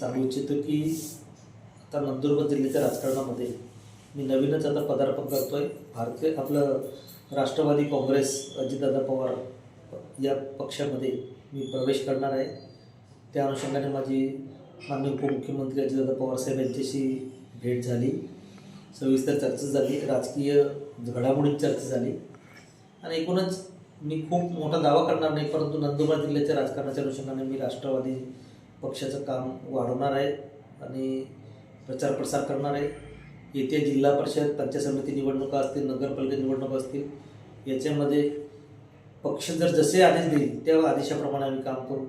सांगू इच्छितो की आता नंदुरबार जिल्ह्याच्या राजकारणामध्ये मी नवीनच आता पदार्पण करतो आहे भारतीय आपलं राष्ट्रवादी काँग्रेस अजितदादा पवार या पक्षामध्ये मी प्रवेश करणार आहे. त्या अनुषंगाने माझी माननीय उपमुख्यमंत्री अजितदादा पवार साहेब यांच्याशी भेट झाली. सविस्तर चर्चा झाली. राजकीय घडामोडीत चर्चा झाली. आणि एकूणच मी खूप मोठा दावा करणार नाही परंतु नंदुरबार जिल्ह्याच्या राजकारणाच्या अनुषंगाने मी राष्ट्रवादी पक्षाचं काम वाढवणार आहे आणि प्रचार प्रसार करणार आहे. येत्या जिल्हा परिषद पंचायत समिती निवडणुका असतील नगरपालिका निवडणुका असतील याच्यामध्ये पक्ष जर जसे आदेश देईल त्या आदेशाप्रमाणे आम्ही काम करू.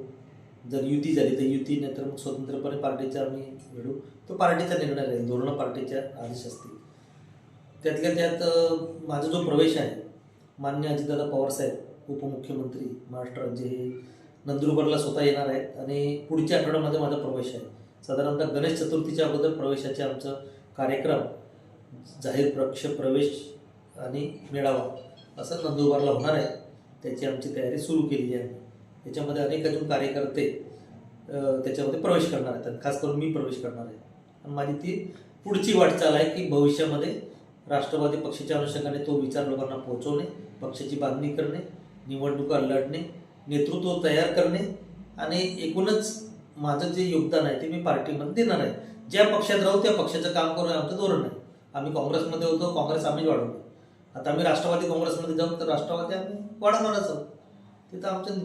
जर युती झाली तर युती नाही तर मग स्वतंत्रपणे पार्टीचा आम्ही घडू तो पार्टीचा निर्णय राहील धोरणं पार्टीच्या आदेश असतील. त्यातल्या त्यात माझा जो प्रवेश आहे मान्य अजितदादा पवारसाहेब उपमुख्यमंत्री महाराष्ट्र राज्य हे नंदुरबारला स्वतः येणार आहेत आणि पुढच्या आठवड्यामध्ये माझा प्रवेश आहे. साधारणतः गणेश चतुर्थीच्या अगोदर प्रवेशाचे आमचं कार्यक्रम जाहीर पक्ष प्रवेश आणि मेळावा असं नंदुरबारला होणार आहे. त्याची आमची तयारी सुरू केलेली आहे. त्याच्यामध्ये अनेक अजून कार्यकर्ते त्याच्यामध्ये प्रवेश करणार आहेत आणि खास करून मी प्रवेश करणार आहे. आणि माझी ती पुढची वाटचाल आहे की भविष्यामध्ये राष्ट्रवादी पक्षाच्या अनुषंगाने तो विचार लोकांना पोहोचवणे पक्षाची बांधणी करणे निवडणुका लढणे नेतृत्व तयार करणे आणि एकूणच माझं जे योगदान आहे ते मी पार्टीमध्ये देणार आहे. ज्या पक्षात राहू त्या पक्षाचं काम करू आमचं धोरण आहे. आम्ही काँग्रेसमध्ये होतो काँग्रेस आम्ही वाढवतो. आता आम्ही राष्ट्रवादी काँग्रेसमध्ये जाऊ तर राष्ट्रवादी आम्ही वाढवणारच आहोत. तिथं आमचं